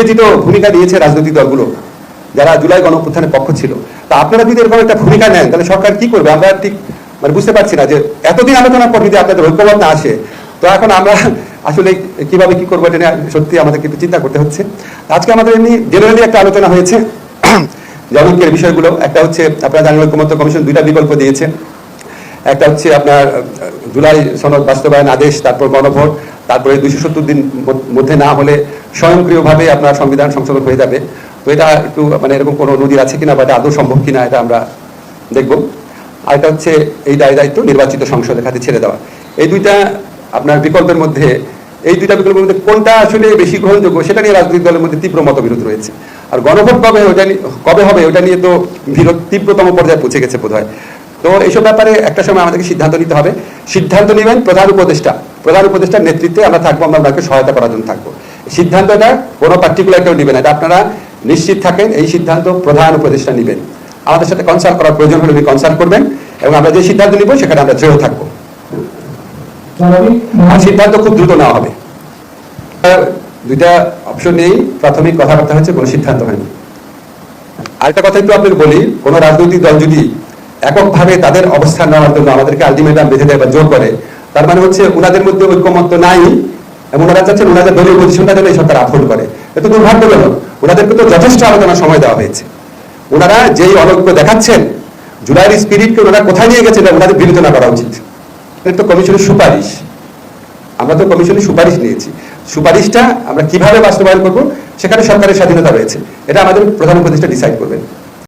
উত্তেজিত ভূমিকা দিয়েছে রাজনৈতিক দলগুলো, যারা জুলাই গণঅভ্যুত্থানের পক্ষ ছিল। তা আপনারা যদি এরকম একটা ভূমিকা নেন, তাহলে সরকার কি করবে? আমরা ঠিক মানে বুঝতে পারছি না যে এতদিন আলোচনার পর যদি আপনাদের ঐক্যমত না আসে, তো এখন আমরা আসলে কীভাবে কি করব এটা নিয়ে সত্যি আমাদেরকে একটু চিন্তা করতে হচ্ছে। আজকে আমাদের এমনি জেনারেলি একটা আলোচনা হয়েছে। জনকের বিষয়গুলো, একটা হচ্ছে আপনারা জানেন ঐক্যমত্য কমিশন দুইটা বিকল্প দিয়েছে। একটা হচ্ছে আপনার জুলাই সনদ বাস্তবায়ন আদেশ, তারপর গণভোট, তারপরে দুইশো সত্তর দিন মধ্যে না হলে স্বয়ংক্রিয়ভাবে আপনার সংবিধান সংশোধন হয়ে যাবে। তো এটা একটু মানে এরকম কোনো নদীর আছে কিনা বা এটা আদৌ সম্ভব কিনা এটা আমরা দেখব। আর এটা হচ্ছে এই দায় দায়িত্ব নির্বাচিত সংসদের হাতে ছেড়ে দেওয়া। এই দুইটা আপনার বিকল্পের মধ্যে, এই দুইটা বিকল্পের মধ্যে কোনটা আসলে বেশি গ্রহণযোগ্য সেটা নিয়ে রাজনৈতিক দলের মধ্যে তীব্র মতবিরোধ রয়েছে। আর গণভোট কবে, ওটা কবে হবে, ওটা নিয়ে তো বিরোধ তীব্রতম পর্যায়ে পৌঁছে গেছে বোধ হয় তো এইসব ব্যাপারে একটা সময় আমাদেরকে সিদ্ধান্ত নিতে হবে। সিদ্ধান্ত নেবেন প্রধান উপদেষ্টা। প্রধান উপদেষ্টার নেতৃত্বে আমরা থাকব, আমরা আপনাকে সহায়তা করার জন্য থাকব। সিদ্ধান্তটা কোনো পার্টিকুলার কেউ নেবেন এটা আপনারা নিশ্চিত থাকেন, এই সিদ্ধান্ত প্রধান উপদেষ্টা নেবেন। আমাদের সাথে কনসাল্ট করার প্রয়োজন হলে উনি কনসাল্ট করবেন এবং আমরা যে সিদ্ধান্ত নিব সেখানে আমরা দৃঢ় থাকব। আর সিদ্ধান্ত খুব দ্রুত নেওয়া হবে। দুইটা অপশন নেই প্রাথমিক কথাবার্তা হচ্ছে, কোনো সিদ্ধান্ত হয়নি। আরেকটা কথা একটু আপনাকে বলি, কোনো রাজনৈতিক দল যদি এককভাবে তাদের অবস্থান নেওয়ার জন্য আমাদেরকে আলটিমেটাম বেঁধে দেয় বা জোর করে। তার মানে হচ্ছে ওনাদের মধ্যে ঐক্যমত্য নাই। এবং ওনারা চাচ্ছেন ওনাদের দলীয় পজিশনটা যেন এই সরকার আফোল্ড করে। এত দুর্ভাগ্যজনক। ওনাদেরকে তো যথেষ্ট আলোচনার সময় দেওয়া হয়েছে। ওনারা যেই অনৈক্য দেখাচ্ছেন, জুলাইয়ের স্পিরিটকে ওনারা কোথায় নিয়ে গেছেন ওনাদের বিবেচনা করা উচিত। এটা তো কমিশনের সুপারিশ। আমরা তো কমিশনের সুপারিশ নিয়েছি। সুপারিশটা আমরা কীভাবে বাস্তবায়ন করব, সেখানে সরকারের স্বাধীনতা রয়েছে। এটা আমাদের প্রধান উপদেষ্টা ডিসাইড করবেন।